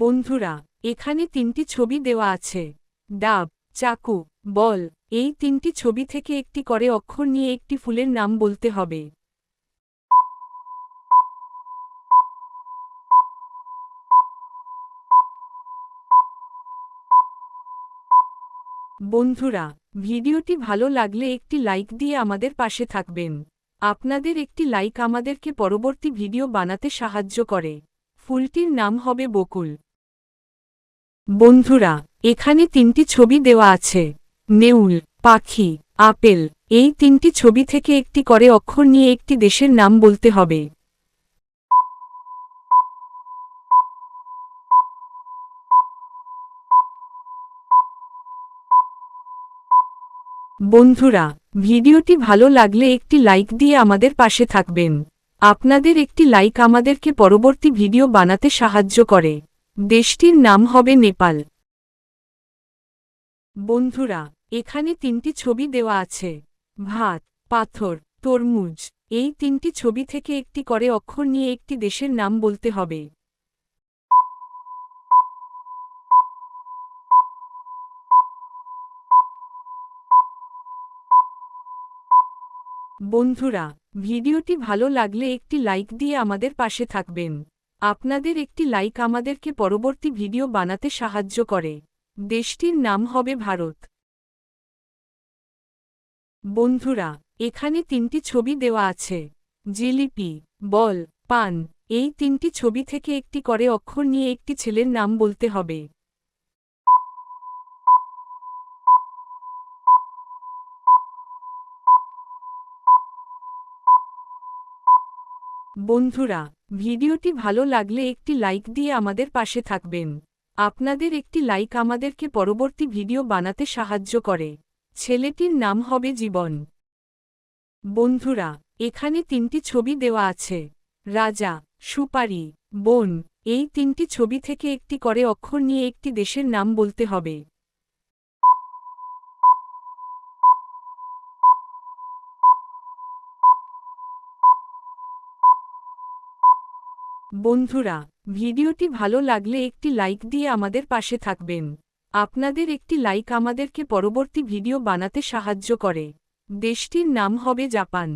বন্ধুরা, এখানে তিনটি ছবি দেওয়া আছে। ডাব, চাকু, বল, এই তিনটি ছবি থেকে একটি করে অক্ষর নিয়ে একটি ফুলের নাম বলতে হবে। বন্ধুরা, ভিডিওটি ভালো লাগলে একটি লাইক দিয়ে আমাদের পাশে থাকবেন। আপনাদের একটি লাইক আমাদেরকে পরবর্তী ভিডিও বানাতে সাহায্য করে। ফুলটির নাম হবে বকুল। বন্ধুরা, এখানে তিনটি ছবি দেওয়া আছে। নেউল, পাখি, আপেল, এই তিনটি ছবি থেকে একটি করে অক্ষর নিয়ে একটি দেশের নাম বলতে হবে। বন্ধুরা, ভিডিওটি ভালো লাগলে একটি লাইক দিয়ে আমাদের পাশে থাকবেন। আপনাদের একটি লাইক আমাদেরকে পরবর্তী ভিডিও বানাতে সাহায্য করে। দেশটির নাম হবে নেপাল। বন্ধুরা, এখানে তিনটি ছবি দেওয়া আছে। ভাত, পাথর, তরমুজ, এই তিনটি ছবি থেকে একটি করে অক্ষর নিয়ে একটি দেশের নাম বলতে হবে। বন্ধুরা, ভিডিওটি ভালো লাগলে একটি লাইক দিয়ে আমাদের পাশে থাকবেন। আপনাদের একটি লাইক আমাদেরকে পরবর্তী ভিডিও বানাতে সাহায্য করে। দেশটির নাম হবে ভারত। বন্ধুরা, এখানে তিনটি ছবি দেওয়া আছে। জিলিপি, বল, পান, এই তিনটি ছবি থেকে একটি করে অক্ষর নিয়ে একটি ছেলের নাম বলতে হবে। বন্ধুরা ভিডিওটি ভালো লাগলে একটি লাইক দিয়ে আমাদের পাশে থাকবেন। আপনাদের একটি লাইক আমাদেরকে পরবর্তী ভিডিও বানাতে সাহায্য করে। ছেলেটির নাম হবে জীবন। বন্ধুরা, এখানে তিনটি ছবি দেওয়া আছে। রাজা, সুপারি, বন, এই তিনটি ছবি থেকে একটি করে অক্ষর নিয়ে একটি দেশের নাম বলতে হবে। বন্ধুরা, ভিডিওটি ভালো লাগলে একটি লাইক দিয়ে আমাদের পাশে থাকবেন। আপনাদের একটি লাইক আমাদেরকে পরবর্তী ভিডিও বানাতে সাহায্য করে। দেশটির নাম হবে জাপান।